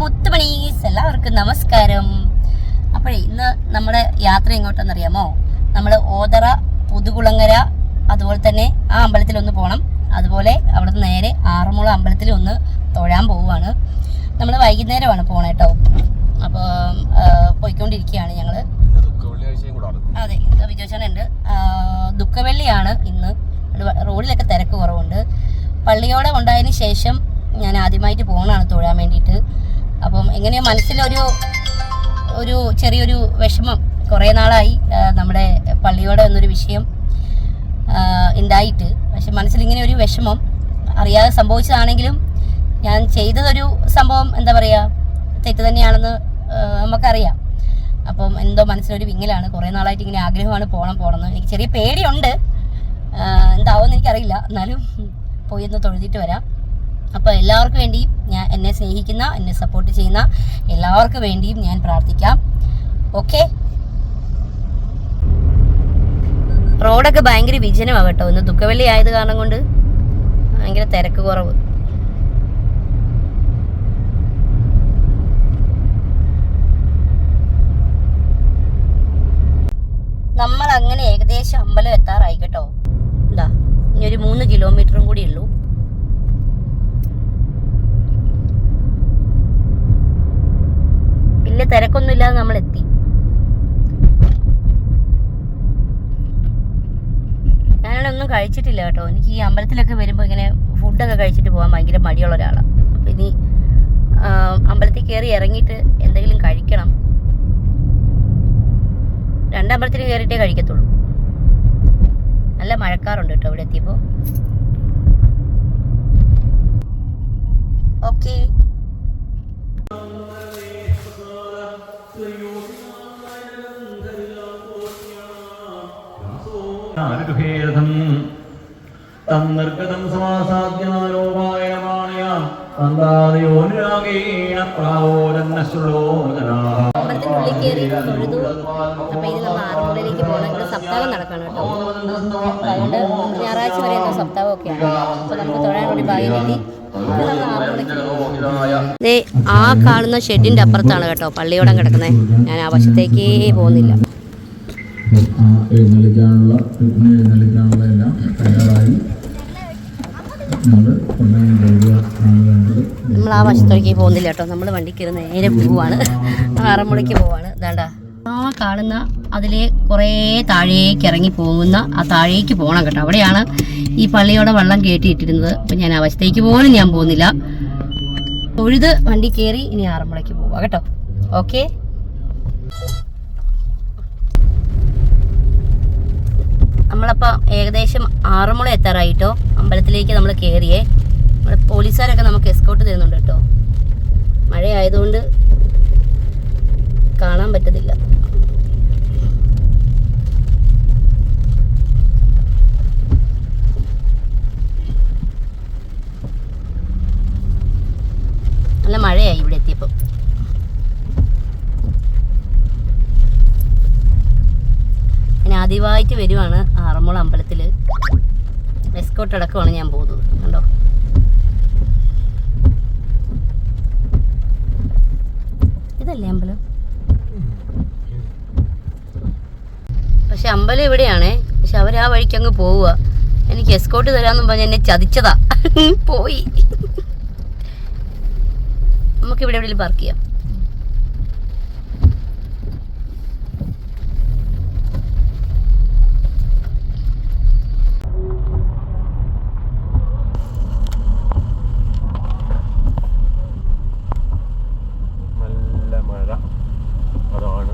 മുത്തുമണീസ് എല്ലാവർക്കും നമസ്കാരം. അപ്പോഴേ ഇന്ന് നമ്മുടെ യാത്ര എങ്ങോട്ടെന്നറിയാമോ? നമ്മൾ ഓതറ പുതുകുളങ്ങര അതുപോലെ തന്നെ ആ അമ്പലത്തിൽ ഒന്ന് പോകണം അതുപോലെ അവിടെ നിന്ന് നേരെ ആറന്മുള അമ്പലത്തിൽ ഒന്ന് തൊഴാൻ പോവുകയാണ്. നമ്മൾ വൈകുന്നേരമാണ് പോണേ കേട്ടോ അപ്പോൾ പോയിക്കൊണ്ടിരിക്കുകയാണ് ഞങ്ങൾ അതെ ഇന്ന് വിജയചനുണ്ട് ദുഃഖവെള്ളിയാണ് ഇന്ന്. റോഡിലൊക്കെ തിരക്ക് കുറവുണ്ട്. പള്ളിയോടെ ഉണ്ടായതിന് ശേഷം ഞാൻ ആദ്യമായിട്ട് പോകണതാണ് തൊഴാൻ വേണ്ടിയിട്ട്. അപ്പം എങ്ങനെയോ മനസ്സിലൊരു ഒരു ചെറിയൊരു വിഷമം കുറേ നാളായി നമ്മുടെ പള്ളിയോടെ എന്നൊരു വിഷയം ഉണ്ടായിട്ട് പക്ഷെ മനസ്സിലിങ്ങനെ ഒരു വിഷമം അറിയാതെ സംഭവിച്ചതാണെങ്കിലും ഞാൻ ചെയ്തതൊരു സംഭവം എന്താ പറയുക തെറ്റ് തന്നെയാണെന്ന് നമുക്കറിയാം. അപ്പം എന്തോ മനസ്സിലൊരു വിങ്ങലാണ്. കുറേ നാളായിട്ട് ഇങ്ങനെ ആഗ്രഹമാണ് പോകണം പോകണം എനിക്ക് ചെറിയ പേടിയുണ്ട്. എന്താവുമെന്ന് എനിക്കറിയില്ല. എന്നാലും പോയി ഒന്ന് തൊഴുതിട്ട് വരാം. അപ്പോൾ എല്ലാവർക്കും വേണ്ടിയും ഞാൻ എന്നെ സ്നേഹിക്കുന്ന എന്നെ സപ്പോർട്ട് ചെയ്യുന്ന എല്ലാവർക്കും വേണ്ടിയും ഞാൻ പ്രാർത്ഥിക്കാം. ഓക്കെ റോഡൊക്കെ ഭയങ്കര വിജനമാണ് കേട്ടോ. ഒന്ന് ദുഃഖവെള്ളി ആയത് കാരണം കൊണ്ട് ഭയങ്കര തിരക്ക് കുറവ്. നമ്മൾ അങ്ങനെ ഏകദേശം അമ്പലം എത്താറായി കേട്ടോ. എന്താ? ഇനി ഒരു മൂന്ന് കിലോമീറ്ററും കൂടി ഉള്ളൂ. തിരക്കൊന്നും ഇല്ലാതെ നമ്മൾ എത്തി ഞാനവിടെ ഒന്നും കഴിച്ചിട്ടില്ല കേട്ടോ. എനിക്ക് ഈ അമ്പലത്തിലൊക്കെ വരുമ്പോൾ ഇങ്ങനെ ഫുഡൊക്കെ കഴിച്ചിട്ട് പോകാൻ ഭയങ്കര മടിയുള്ള ഒരാളാണ് അപ്പം ഇനി അമ്പലത്തിൽ കയറി ഇറങ്ങിയിട്ട് എന്തെങ്കിലും കഴിക്കണം. രണ്ടമ്പലത്തിൽ കയറിയിട്ടേ കഴിക്കത്തുള്ളൂ. തന്നിർഗതം സമാസാദ്യമാലോപായമാണയാം അന്താദയോനുരാഗേണ പ്രാവോരന്നശ്രുലോചനാः നടക്കണം കേട്ടോ. അപ്പോൾ ആ കാണുന്ന ഷെഡിന്റെ അപ്പുറത്താണ് കേട്ടോ പള്ളിയോടം കിടക്കുന്നത്. ഞാൻ ആ വശത്തേക്കേ പോകുന്നില്ല. എഴുന്നള്ളിക്കാനുള്ള എഴുന്നള്ളിക്കാനുള്ള എല്ലാം തയ്യാറായി. നമ്മൾ ആ വശത്തേക്ക് പോകുന്നില്ല കേട്ടോ. നമ്മൾ വണ്ടി കയറി നേരെ പോവാണ്. ആറന്മുളയ്ക്ക് പോവാണ്. വേണ്ട ആ കാണുന്ന അതിലെ കുറേ താഴേക്ക് ഇറങ്ങി പോകുന്ന ആ താഴേക്ക് പോകണം കേട്ടോ. അവിടെയാണ് ഈ പള്ളിയോടെ വെള്ളം കയറ്റിയിട്ടിരുന്നത് അപ്പം ഞാൻ ആ വശത്തേക്ക് പോലും ഞാൻ പോകുന്നില്ല. തൊഴുത് വണ്ടി കയറി ഇനി ആറന്മുളയ്ക്ക് പോവാ കേട്ടോ. ഓക്കെ? ഏകദേശം ആറന്മുള എത്താറായിട്ടോ. അമ്പലത്തിലേക്ക് നമ്മൾ കയറിയേ നമ്മുടെ പോലീസുകാരൊക്കെ നമുക്ക് എസ്കോട്ട് തരുന്നുണ്ട് കേട്ടോ. മഴയായതുകൊണ്ട് കാണാൻ പറ്റത്തില്ല നല്ല മഴയായി ഇവിടെ എത്തിയപ്പോൾ ആദ്യമായിട്ട് വരുവാണ് ആറന്മുള അമ്പലത്തിൽ എസ്കോട്ട് അടക്കമാണ് ഞാൻ പോകുന്നത്. കണ്ടോ? ഇതല്ലേ അമ്പലം? പക്ഷെ അമ്പലം ഇവിടെയാണേ. പക്ഷെ അവർ ആ വഴിക്ക് അങ്ങ് പോവുക എനിക്ക് എസ്കോട്ട് തരാമെന്നും പറഞ്ഞ് എന്നെ ചതിച്ചതാ. പോയി. നമുക്ക് ഇവിടെ എവിടെയെങ്കിലും പാർക്ക് ചെയ്യാം നല്ല മഴ അതാണ്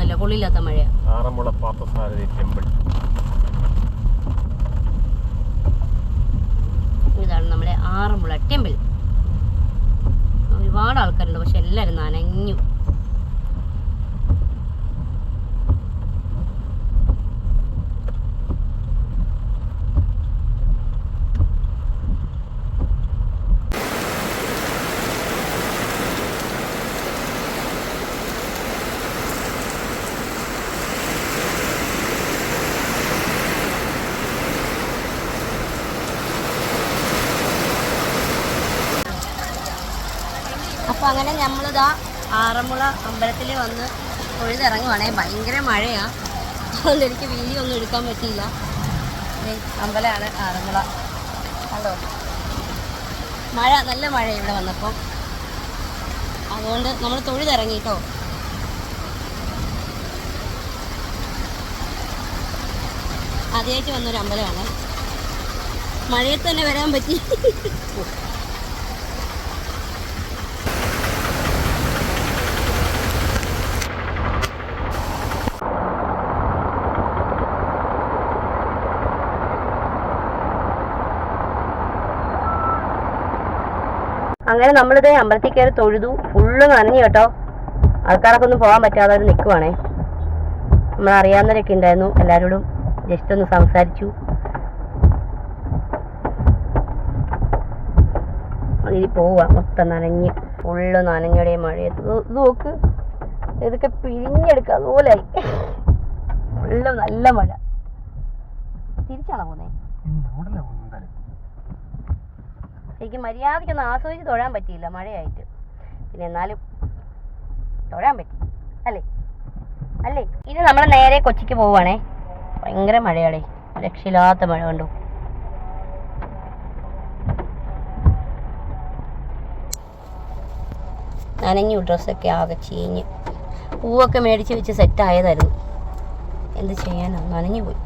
നല്ല മഴയൊന്നുമല്ല മഴയാണ് മഴയാ. ആറന്മുള പാർത്ഥസാരഥി ടെമ്പിൾ. ഇതാണ് നമ്മുടെ ആറന്മുള ടെമ്പിൾ. ഒരുപാട് ആൾക്കാരുണ്ട് പക്ഷെ എല്ലാവരും നനഞ്ഞു. അപ്പോൾ അങ്ങനെ നമ്മളിതാ ആറന്മുള അമ്പലത്തിൽ വന്ന് തൊഴുതിറങ്ങുവാണേ. ഭയങ്കര മഴയാണ് അതുകൊണ്ട് എനിക്ക് വീഡിയോ ഒന്നും എടുക്കാൻ പറ്റിയില്ല. അമ്പലമാണ് ആറന്മുള. കണ്ടോ? മഴ നല്ല മഴ ഇവിടെ വന്നപ്പോൾ അതുകൊണ്ട് നമ്മൾ തൊഴുതിറങ്ങി ആദ്യമായിട്ട് വന്നൊരു അമ്പലമാണ് മഴയത്ത് തന്നെ വരാൻ പറ്റി. അങ്ങനെ നമ്മളിത് അമ്പലത്തിൽ കയറി തൊഴുതു. ഫുള്ള് നനഞ്ഞു കേട്ടോ. ആൾക്കാരൊക്കെ ഒന്നും പോകാൻ പറ്റാതെ അവർ നിൽക്കുവാണേ നമ്മൾ അറിയാവുന്നവരൊക്കെ ഉണ്ടായിരുന്നു. എല്ലാവരോടും ജസ്റ്റ് ഒന്ന് സംസാരിച്ചു. അതിൽ പോവാ മൊത്തം നനഞ്ഞ് ഫുള്ള് നനഞ്ഞടെ മഴയത്ത്. ഇത് നോക്ക്. ഇതൊക്കെ പിരിഞ്ഞെടുക്കുക അതുപോലെ ഫുള്ള് നല്ല മഴ. തിരിച്ചാണോ പോകുന്നത് എനിക്ക് മര്യാദയ്ക്കൊന്ന് ആസ്വദിച്ച് തൊഴാൻ പറ്റിയില്ല മഴയായിട്ട്. പിന്നെ എന്നാലും തൊഴാൻ പറ്റി. അല്ലേ? അല്ലേ? ഇനി നമ്മൾ നേരെ കൊച്ചിക്ക് പോവുകയാണേ ഭയങ്കര മഴയാടേ. രക്ഷയില്ലാത്ത മഴ കണ്ടു. നനഞ്ഞു ഡ്രസ്സൊക്കെ ആകെ ചീഞ്ഞ്. പൂവൊക്കെ മേടിച്ച് വെച്ച് സെറ്റായതായിരുന്നു എന്ത് ചെയ്യാനോ? നനഞ്ഞു പോയി.